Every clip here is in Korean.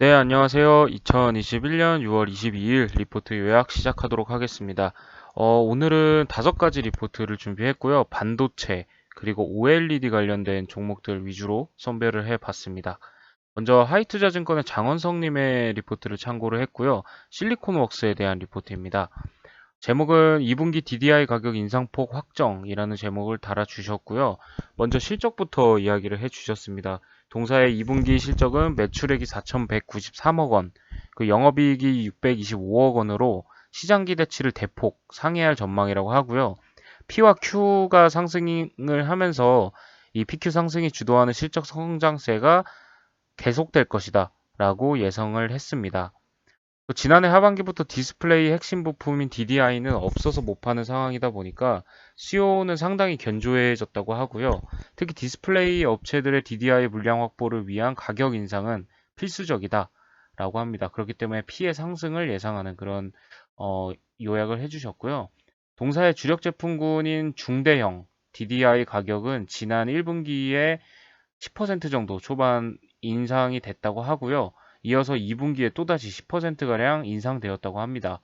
네, 안녕하세요. 2021년 6월 22일 리포트 요약 시작하도록 하겠습니다. 어, 오늘은 다섯 가지 리포트를 준비했고요. 반도체, 그리고 OLED 관련된 종목들 위주로 선별을 해 봤습니다. 먼저 하이투자증권의 장원성님의 리포트를 참고를 했고요. 실리콘웍스에 대한 리포트입니다. 제목은 2분기 DDI 가격 인상폭 확정이라는 제목을 달아주셨고요. 먼저 실적부터 이야기를 해주셨습니다. 동사의 2분기 실적은 매출액이 4,193억 원, 그 영업이익이 625억 원으로 시장 기대치를 대폭 상회할 전망이라고 하고요. P와 Q가 상승을 하면서 이 PQ 상승이 주도하는 실적 성장세가 계속될 것이다 라고 예상을 했습니다. 지난해 하반기부터 디스플레이 핵심 부품인 DDI는 없어서 못 파는 상황이다 보니까 수요는 상당히 견조해졌다고 하고요. 특히 디스플레이 업체들의 DDI 물량 확보를 위한 가격 인상은 필수적이다 라고 합니다. 그렇기 때문에 피해 상승을 예상하는 그런 어, 요약을 해주셨고요. 동사의 주력 제품군인 중대형 DDI 가격은 지난 1분기에 10% 정도 초반 인상이 됐다고 하고요. 이어서 2분기에 또다시 10%가량 인상되었다고 합니다.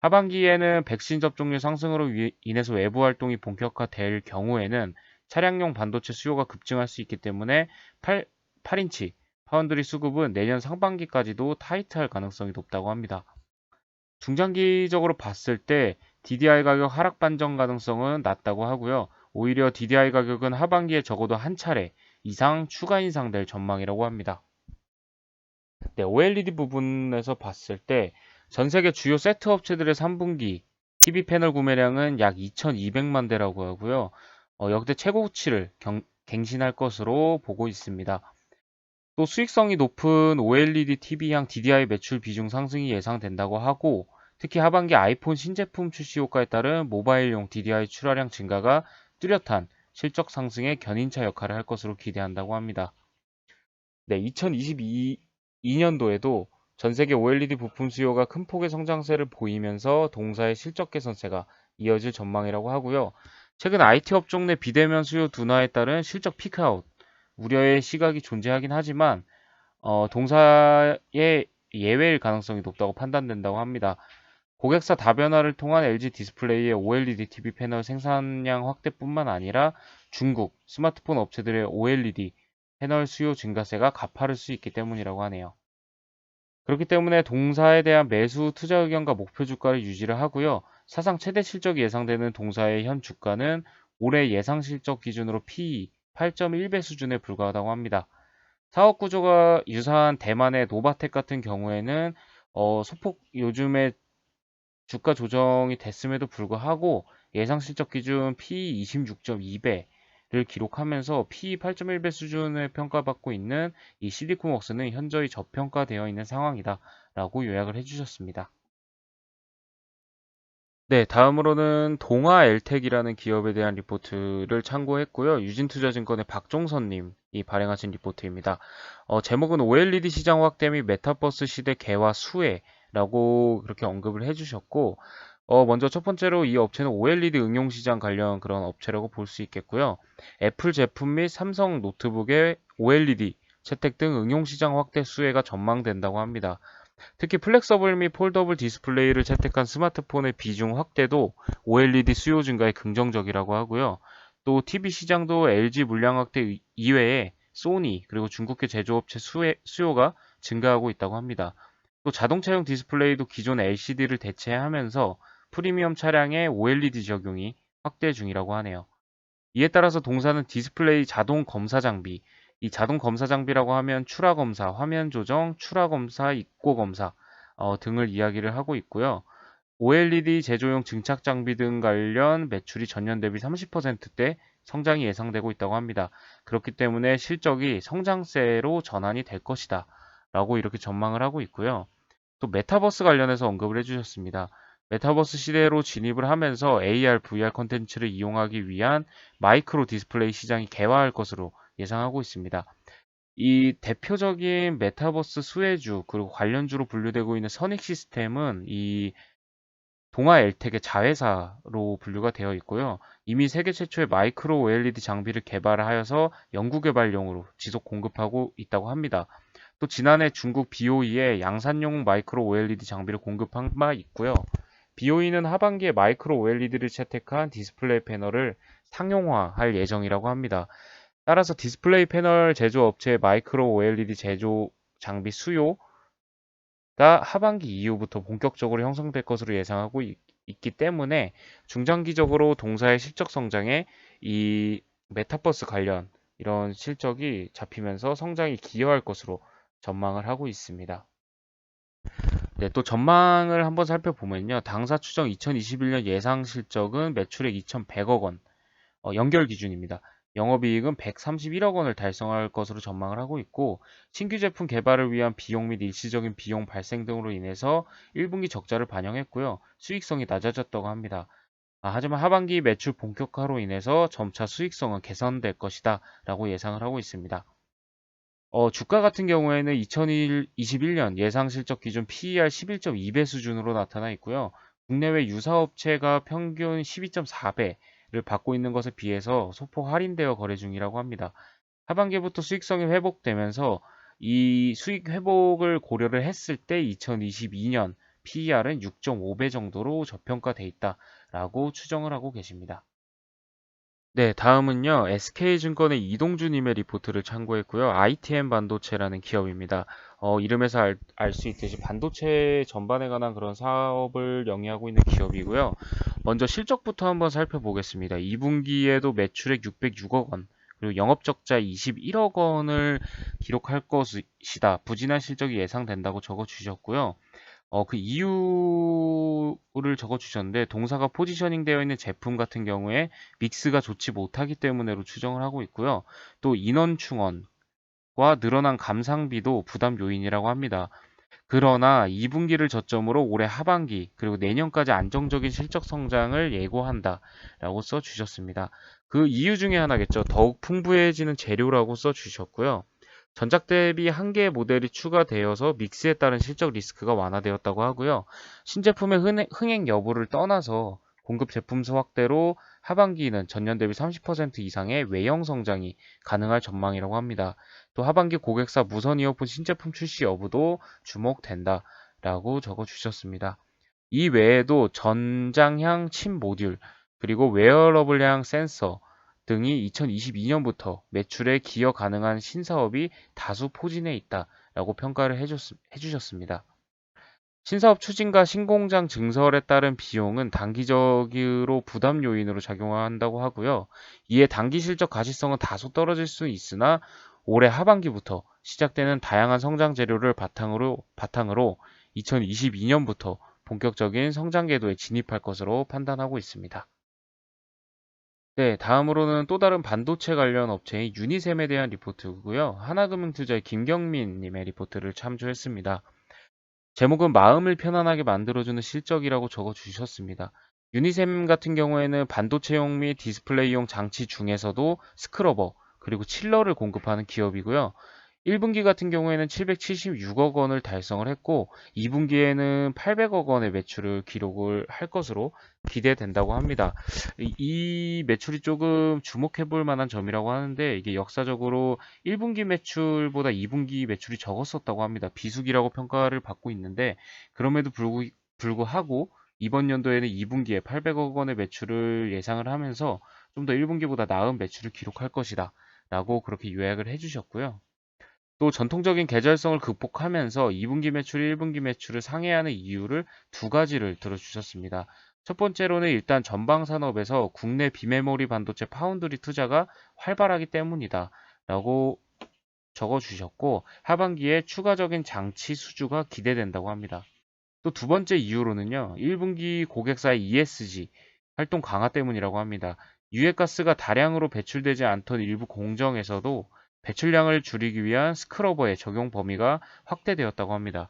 하반기에는 백신 접종률 상승으로 인해서 외부 활동이 본격화될 경우에는 차량용 반도체 수요가 급증할 수 있기 때문에 8, 8인치 파운드리 수급은 내년 상반기까지도 타이트할 가능성이 높다고 합니다. 중장기적으로 봤을 때 DDI 가격 하락 반전 가능성은 낮다고 하고요. 오히려 DDI 가격은 하반기에 적어도 한 차례 이상 추가 인상될 전망이라고 합니다. 네, OLED 부분에서 봤을 때 전 세계 주요 세트 업체들의 3분기 TV 패널 구매량은 약 2,200만 대라고 하고요. 어, 역대 최고치를 경, 갱신할 것으로 보고 있습니다. 또 수익성이 높은 OLED TV향 DDI 매출 비중 상승이 예상된다고 하고 특히 하반기 아이폰 신제품 출시 효과에 따른 모바일용 DDI 출하량 증가가 뚜렷한 실적 상승의 견인차 역할을 할 것으로 기대한다고 합니다. 네, 2022 2년도에도 전 세계 OLED 부품 수요가 큰 폭의 성장세를 보이면서 동사의 실적 개선세가 이어질 전망이라고 하고요. 최근 IT 업종 내 비대면 수요 둔화에 따른 실적 피크아웃 우려의 시각이 존재하긴 하지만 어, 동사의 예외일 가능성이 높다고 판단된다고 합니다. 고객사 다변화를 통한 LG 디스플레이의 OLED TV 패널 생산량 확대뿐만 아니라 중국 스마트폰 업체들의 OLED 패널 수요 증가세가 가파를 수 있기 때문이라고 하네요. 그렇기 때문에 동사에 대한 매수 투자 의견과 목표 주가를 유지를 하고요. 사상 최대 실적이 예상되는 동사의 현 주가는 올해 예상 실적 기준으로 P 8.1배 수준에 불과하다고 합니다. 사업 구조가 유사한 대만의 노바텍 같은 경우에는 어, 소폭 요즘에 주가 조정이 됐음에도 불구하고 예상 실적 기준 P 26.2배 를 기록하면서 P 8.1배 수준을 평가받고 있는 이 실리콘웍스는 현저히 저평가되어 있는 상황이다 라고 요약을 해주셨습니다. 네, 다음으로는 동아 엘텍이라는 기업에 대한 리포트를 참고했고요. 유진투자증권의 박종선님이 발행하신 리포트입니다. 어, 제목은 OLED 시장 확대 및 메타버스 시대 개화 수혜라고 그렇게 언급을 해주셨고 어, 먼저 첫 번째로 이 업체는 OLED 응용 시장 관련 그런 업체라고 볼 수 있겠고요. 애플 제품 및 삼성 노트북의 OLED 채택 등 응용 시장 확대 수혜가 전망된다고 합니다. 특히 플렉서블 및 폴더블 디스플레이를 채택한 스마트폰의 비중 확대도 OLED 수요 증가에 긍정적이라고 하고요. 또 TV 시장도 LG 물량 확대 이외에 소니 그리고 중국계 제조업체 수혜, 수요가 증가하고 있다고 합니다. 또 자동차용 디스플레이도 기존 LCD를 대체하면서 프리미엄 차량의 OLED 적용이 확대 중이라고 하네요. 이에 따라서 동사는 디스플레이 자동 검사 장비, 이 자동 검사 장비라고 하면 출하 검사, 화면 조정, 출하 검사, 입고 검사 어, 등을 이야기를 하고 있고요. OLED 제조용 증착 장비 등 관련 매출이 전년 대비 30%대 성장이 예상되고 있다고 합니다. 그렇기 때문에 실적이 성장세로 전환이 될 것이다. 라고 이렇게 전망을 하고 있고요. 또 메타버스 관련해서 언급을 해주셨습니다. 메타버스 시대로 진입을 하면서 AR, VR 컨텐츠를 이용하기 위한 마이크로 디스플레이 시장이 개화할 것으로 예상하고 있습니다. 이 대표적인 메타버스 수혜주 그리고 관련주로 분류되고 있는 선익 시스템은 이 동아 엘텍의 자회사로 분류가 되어 있고요. 이미 세계 최초의 마이크로 OLED 장비를 개발하여서 연구개발용으로 지속 공급하고 있다고 합니다. 또 지난해 중국 BOE에 양산용 마이크로 OLED 장비를 공급한 바 있고요. BOE는 하반기에 마이크로 OLED를 채택한 디스플레이 패널을 상용화할 예정이라고 합니다. 따라서 디스플레이 패널 제조업체의 마이크로 OLED 제조 장비 수요가 하반기 이후부터 본격적으로 형성될 것으로 예상하고 있, 기 때문에 중장기적으로 동사의 실적 성장에 이 메타버스 관련 이런 실적이 잡히면서 성장이 기여할 것으로 전망을 하고 있습니다. 네, 또 전망을 한번 살펴보면요. 당사 추정 2021년 예상 실적은 매출액 2,100억 원, 어, 연결 기준입니다. 영업이익은 131억 원을 달성할 것으로 전망을 하고 있고 신규 제품 개발을 위한 비용 및 일시적인 비용 발생 등으로 인해서 1분기 적자를 반영했고요. 수익성이 낮아졌다고 합니다. 아, 하지만 하반기 매출 본격화로 인해서 점차 수익성은 개선될 것이다 라고 예상을 하고 있습니다. 어, 주가 같은 경우에는 2021년 예상 실적 기준 PER 11.2배 수준으로 나타나 있고요. 국내외 유사업체가 평균 12.4배를 받고 있는 것에 비해서 소폭 할인되어 거래 중이라고 합니다. 하반기부터 수익성이 회복되면서 이 수익 회복을 고려를 했을 때 2022년 PER은 6.5배 정도로 저평가돼 있다라고 추정을 하고 계십니다. 네, 다음은요. SK증권의 이동주 님의 리포트를 참고했고요. ITM 반도체라는 기업입니다. 어, 이름에서 알 수 있듯이 반도체 전반에 관한 그런 사업을 영위하고 있는 기업이고요. 먼저 실적부터 한번 살펴보겠습니다. 2분기에도 매출액 606억 원, 그리고 영업적자 21억 원을 기록할 것이다. 부진한 실적이 예상된다고 적어 주셨고요. 어, 그 이유를 적어 주셨는데 동사가 포지셔닝 되어 있는 제품 같은 경우에 믹스가 좋지 못하기 때문에로 추정을 하고 있고요. 또 인원 충원과 늘어난 감상비도 부담 요인이라고 합니다. 그러나 2분기를 저점으로 올해 하반기 그리고 내년까지 안정적인 실적 성장을 예고한다 라고 써 주셨습니다. 그 이유 중에 하나겠죠. 더욱 풍부해지는 재료라고 써 주셨고요. 전작 대비 한 개의 모델이 추가되어서 믹스에 따른 실적 리스크가 완화되었다고 하고요. 신제품의 흥행 여부를 떠나서 공급 제품 수 확대로 하반기는 전년 대비 30% 이상의 외형 성장이 가능할 전망이라고 합니다. 또 하반기 고객사 무선 이어폰 신제품 출시 여부도 주목된다 라고 적어 주셨습니다. 이 외에도 전장향 침 모듈 그리고 웨어러블향 센서 등이 2022년부터 매출에 기여 가능한 신사업이 다수 포진해 있다 라고 평가를 해줬, 해주셨습니다. 신사업 추진과 신공장 증설에 따른 비용은 단기적으로 부담 요인으로 작용한다고 하고요. 이에 단기 실적 가시성은 다소 떨어질 수 있으나 올해 하반기부터 시작되는 다양한 성장 재료를 바탕으로, 바탕으로 2022년부터 본격적인 성장 궤도에 진입할 것으로 판단하고 있습니다. 네, 다음으로는 또 다른 반도체 관련 업체인 유니셈에 대한 리포트고요. 하나금융투자의 김경민 님의 리포트를 참조했습니다. 제목은 마음을 편안하게 만들어주는 실적이라고 적어 주셨습니다. 유니셈 같은 경우에는 반도체용 및 디스플레이용 장치 중에서도 스크러버 그리고 칠러를 공급하는 기업이고요. 1분기 같은 경우에는 776억 원을 달성을 했고 2분기에는 800억 원의 매출을 기록을 할 것으로 기대된다고 합니다. 이 매출이 조금 주목해 볼 만한 점이라고 하는데 이게 역사적으로 1분기 매출보다 2분기 매출이 적었었다고 합니다. 비수기라고 평가를 받고 있는데 그럼에도 불구, 불구하고 이번 연도에는 2분기에 800억 원의 매출을 예상을 하면서 좀 더 1분기보다 나은 매출을 기록할 것이다 라고 그렇게 요약을 해주셨고요. 또 전통적인 계절성을 극복하면서 2분기 매출, 1분기 매출을 상회하는 이유를 두 가지를 들어주셨습니다. 첫 번째로는 일단 전방 산업에서 국내 비메모리 반도체 파운드리 투자가 활발하기 때문이다. 라고 적어 주셨고 하반기에 추가적인 장치 수주가 기대된다고 합니다. 또 두 번째 이유로는요. 1분기 고객사의 ESG 활동 강화 때문이라고 합니다. 유해가스가 다량으로 배출되지 않던 일부 공정에서도 배출량을 줄이기 위한 스크러버의 적용 범위가 확대되었다고 합니다.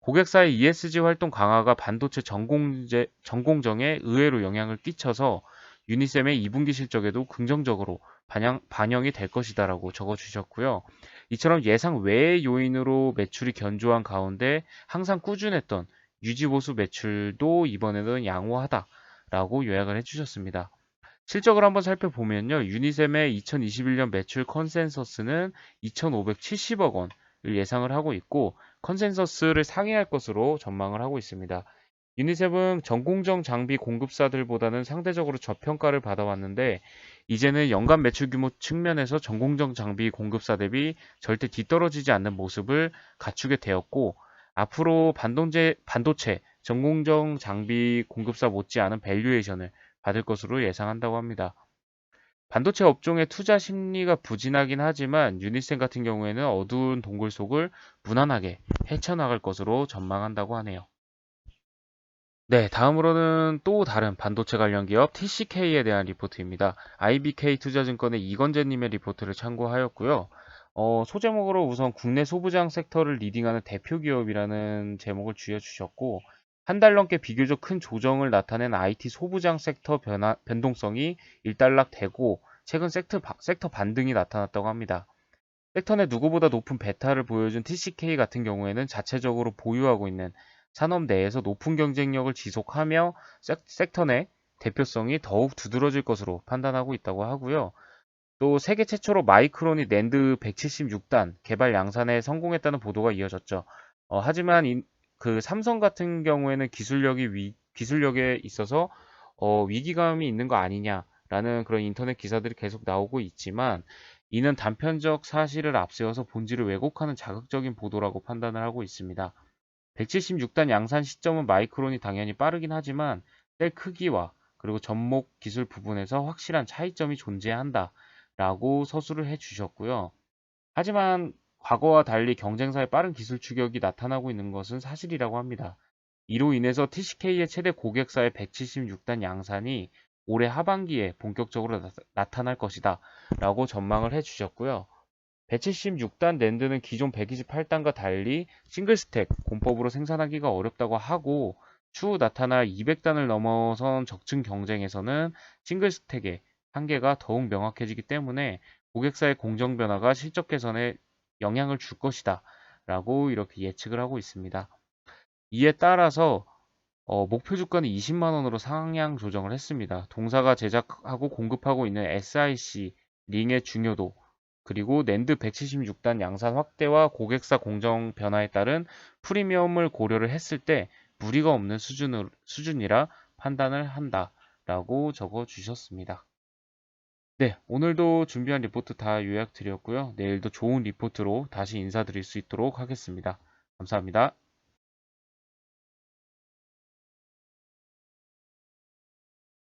고객사의 ESG 활동 강화가 반도체 전공제, 전공정에 의외로 영향을 끼쳐서 유니셈의 2분기 실적에도 긍정적으로 반영, 반영이 될 것이다라고 적어주셨고요. 이처럼 예상 외의 요인으로 매출이 견조한 가운데 항상 꾸준했던 유지보수 매출도 이번에는 양호하다라고 요약을 해주셨습니다. 실적을 한번 살펴보면요. 유니셈의 2021년 매출 컨센서스는 2,570억 원, 예상을 하고 있고 컨센서스를 상회할 것으로 전망을 하고 있습니다. 유니셉은 전공정 장비 공급사들보다는 상대적으로 저평가를 받아왔는데 이제는 연간 매출 규모 측면에서 전공정 장비 공급사 대비 절대 뒤떨어지지 않는 모습을 갖추게 되었고 앞으로 반도체 전공정 장비 공급사 못지않은 밸류에이션을 받을 것으로 예상한다고 합니다. 반도체 업종의 투자 심리가 부진하긴 하지만 유니센 같은 경우에는 어두운 동굴 속을 무난하게 헤쳐나갈 것으로 전망한다고 하네요. 네, 다음으로는 또 다른 반도체 관련 기업 TCK에 대한 리포트입니다. IBK 투자증권의 이건재님의 리포트를 참고하였고요. 어, 소제목으로 우선 국내 소부장 섹터를 리딩하는 대표 기업이라는 제목을 쥐어주셨고, 한 달 넘게 비교적 큰 조정을 나타낸 IT 소부장 섹터 변화, 변동성이 일단락되고, 최근 섹터, 섹터 반등이 나타났다고 합니다. 섹터 내 누구보다 높은 베타를 보여준 TCK 같은 경우에는 자체적으로 보유하고 있는 산업 내에서 높은 경쟁력을 지속하며 섹터 내 대표성이 더욱 두드러질 것으로 판단하고 있다고 하고요. 또 세계 최초로 마이크론이 낸드 176단 개발 양산에 성공했다는 보도가 이어졌죠. 어, 하지만 이, 그 삼성 같은 경우에는 기술력이 위, 기술력에 있어서 어, 위기감이 있는 거 아니냐라는 그런 인터넷 기사들이 계속 나오고 있지만 이는 단편적 사실을 앞세워서 본질을 왜곡하는 자극적인 보도라고 판단을 하고 있습니다. 176단 양산 시점은 마이크론이 당연히 빠르긴 하지만 셀 크기와 그리고 접목 기술 부분에서 확실한 차이점이 존재한다 라고 서술을 해 주셨고요. 하지만 과거와 달리 경쟁사의 빠른 기술 추격이 나타나고 있는 것은 사실이라고 합니다. 이로 인해서 TCK의 최대 고객사의 176단 양산이 올해 하반기에 본격적으로 나타날 것이다 라고 전망을 해 주셨고요. 176단 낸드는 기존 128단과 달리 싱글 스택 공법으로 생산하기가 어렵다고 하고 추후 나타날 200단을 넘어선 적층 경쟁에서는 싱글 스택의 한계가 더욱 명확해지기 때문에 고객사의 공정 변화가 실적 개선에 영향을 줄 것이다 라고 이렇게 예측을 하고 있습니다. 이에 따라서 어, 목표 주가는 20만원으로 상향 조정을 했습니다. 동사가 제작하고 공급하고 있는 SIC 링의 중요도 그리고 낸드 176단 양산 확대와 고객사 공정 변화에 따른 프리미엄을 고려를 했을 때 무리가 없는 수준을, 수준이라 판단을 한다라고 적어 주셨습니다. 네, 오늘도 준비한 리포트 다 요약 드렸고요. 내일도 좋은 리포트로 다시 인사드릴 수 있도록 하겠습니다. 감사합니다.